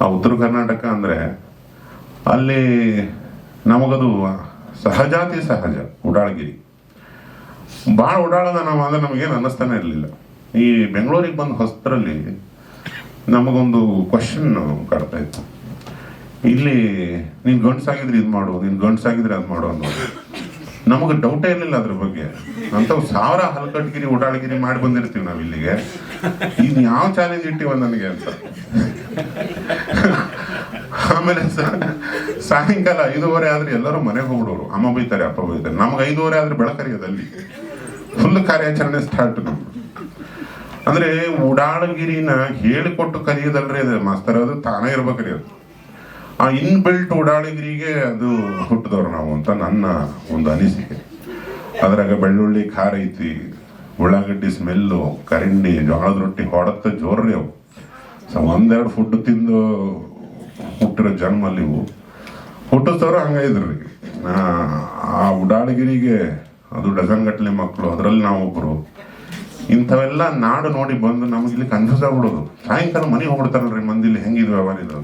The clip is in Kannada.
ಆ ಉತ್ತರ ಕರ್ನಾಟಕ ಅಂದರೆ ಅಲ್ಲಿ ನಮಗದು ಸಹಜಾತಿ ಸಹಜ, ಉಡಾಳಗಿರಿ. ಭಾಳ ಉಡಾಳದ ನಾವು ಅಂದ್ರೆ ನಮಗೇನು ಅನ್ನಿಸ್ತಾನೆ ಇರಲಿಲ್ಲ. ಈ ಬೆಂಗಳೂರಿಗೆ ಬಂದು ಹೊಸದ್ರಲ್ಲಿ ನಮಗೊಂದು ಕ್ವಶನ್ ಕಾಡ್ತಾ ಇತ್ತು. ಇಲ್ಲಿ, ನೀನು ಗಂಡ್ಸಾಗಿದ್ರೆ ಇದು ಮಾಡು, ನೀನು ಗಂಡ್ಸಾಗಿದ್ರೆ ಅದು ಮಾಡು ಅನ್ನೋದು. ನಮಗೆ ಡೌಟೇ ಇರಲಿಲ್ಲ ಅದ್ರ ಬಗ್ಗೆ. ಅಂಥವು ಸಾವಿರ ಹಲಕಟ್ಟಗಿರಿ ಓಡಾಡಗಿರಿ ಮಾಡಿ ಬಂದಿರ್ತೀವಿ ನಾವು ಇಲ್ಲಿಗೆ. ಇದು ಯಾವ ಚಾಲೆಂಜ್ ಇಟ್ಟಿವ ನನಗೆ ಅಂತ. ಆಮೇಲೆ ಸಾಯಂಕಾಲ ಐದೂವರೆ ಆದ್ರೆ ಎಲ್ಲರೂ ಮನೆಗೆ ಹೋಗ್ಬಿಡೋರು. ಅಮ್ಮ ಬೈತಾರೆ, ಅಪ್ಪ ಬೈತಾರೆ. ನಮ್ಗೆ ಐದೂವರೆ ಆದ್ರೆ ಬೆಳಕರಿಯೋದಲ್ಲಿ ಫುಲ್ ಕಾರ್ಯಾಚರಣೆ ಸ್ಟಾರ್ಟ್ ನಮ್ಗೆ ಅಂದ್ರೆ ಉಡಾಳಗಿರಿನ ಹೇಳಿಕೊಟ್ಟು ಕಲಿಯೋದಲ್ರಿ ಅದು. ಮಾಸ್ತರ್, ಅದು ತಾನೇ ಇರ್ಬೇಕ್ರಿ ಅದು. ಆ ಇನ್ ಬಿಲ್ಟ್ ಉಡಾಳಗಿರಿಗೆ ಅದು ಹುಟ್ಟಿದವ್ರು ನಾವು ಅಂತ ನನ್ನ ಒಂದು ಅನಿಸಿಕೆ. ಅದ್ರಾಗ ಬೆಳ್ಳುಳ್ಳಿ ಖಾರ ಐತಿ ಉಳ್ಳಾಗಡ್ಡಿ ಸ್ಮೆಲ್ಲು, ಕರಿಂಡಿ ಜೋಳದ ರೊಟ್ಟಿ ಹೊಡತ್ತ ಜೋರ್ರಿ ಅವು. ಸೊ ಒಂದೆರಡು ಫುಡ್ ತಿಂದು ಹುಟ್ಟಿರೋ ಜನ್ಮ ಅಲ್ಲಿ ಇವು ಹುಟ್ಟಿಸ್ತವ್ರು ಹಂಗೈದ್ರಿ ಆ ಉಡಾಳಿಗಿರಿಗೆ ಅದು ಡಜನ್ ಗಟ್ಟಲೆ ಮಕ್ಕಳು ಅದರಲ್ಲಿ ನಾವೊಬ್ರು ಇಂಥವೆಲ್ಲ ನಾಡು ನೋಡಿ ಬಂದು ನಮಗೆ ಇಲ್ಲಿ ಕನ್ಫ್ಯೂಸ್ ಆಗ್ಬಿಡೋದು ಸಾಯಂಕಾಲ ಮನೆಗೆ ಹೋಗ್ಬಿಡ್ತಾರಲ್ರಿ ಮಂದಿಲಿ, ಹೆಂಗಿದ್ವಿ ಅವನಿದ್ರು